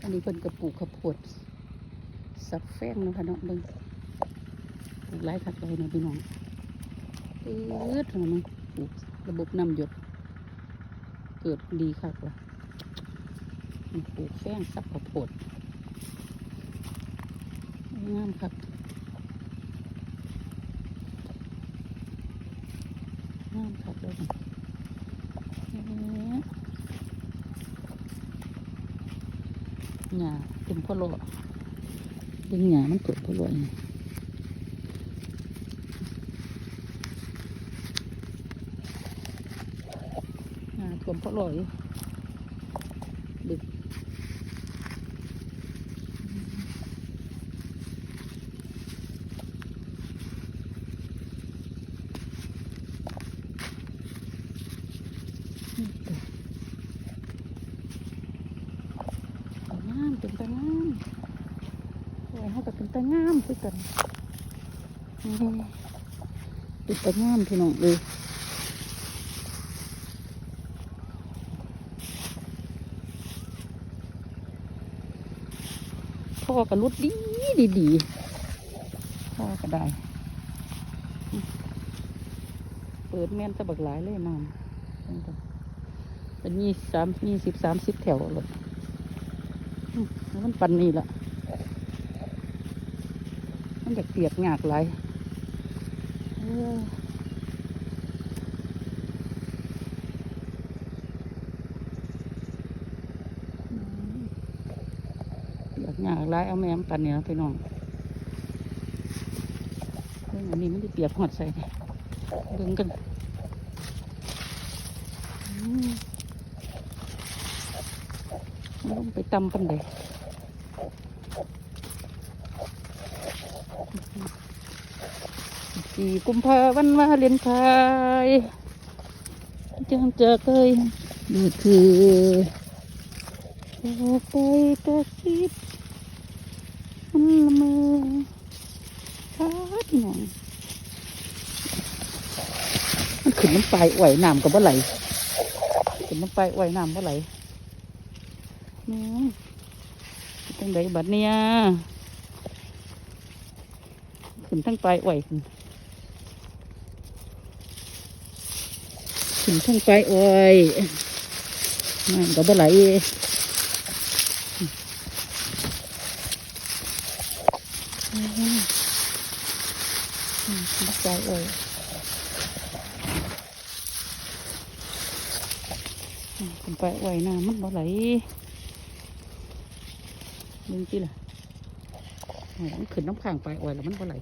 อันนี้เพิ่นกระปลูกข้าวโพดสับแฟงนะคะเนาะเบิ่งปลูกหลายคักเลยเนาะพี่น้องปื๊ดเนาะเนาะปลูกระบบน้ำหยด เกิดดีคักละนี่ปลูกแฟงสับข้าวโพดงามคักงามคักเลยนะเอ๊ะ หญ้าเต็มพ่อโลดึงหญ้ามันเกิดพ่อโลนี่หญ้าท่วมพ่อโลอยู่ดึกนี่ตัว ตางาม เป็นตางามโอ้ยเขาก็เป็นตางามคือกันเป็นตางามพี่น้องเลยพ่อก็รุดดีดีดีพ่อก็ได้ เปิดแม่นตะบักหลายเลยน้ำเป็นยี่สามยี่สิบสามสิบแถวเลย มันปันนี่ละมันอยากเปียกหยากไหลเปียกหยากไหลายเอาแม่มนปันเนี่ยไปน้องเรื่องอันนี้มันจะเปียกหอดใส่เบิ่งกันอืม งไปตำปันเลยสี่กุมภาวันวาเลนไทน์จังจะเคยดูคือจะไปตะคิดมันละเมอคัดหน่องมันขึ้นน้ำปลายไหวน้ำกับบ่ไหลขึ้นน้ำปลายไหวน้ำบ่ไหล อืมจังไดบัดเนี่ยขึ้นทั้งปลายไหวขึ้นขึ้นทั้งปลายไหวน้ำก็บ่ไหลอืมอืมขึ้นปลายไหวอืมขึ้นปลายไหวน้ำมันบ่ไหล มึงจีล่ะโอ้ยมันขึ้นน้ำข้างไปอ่อยแล้วมันก็ไหล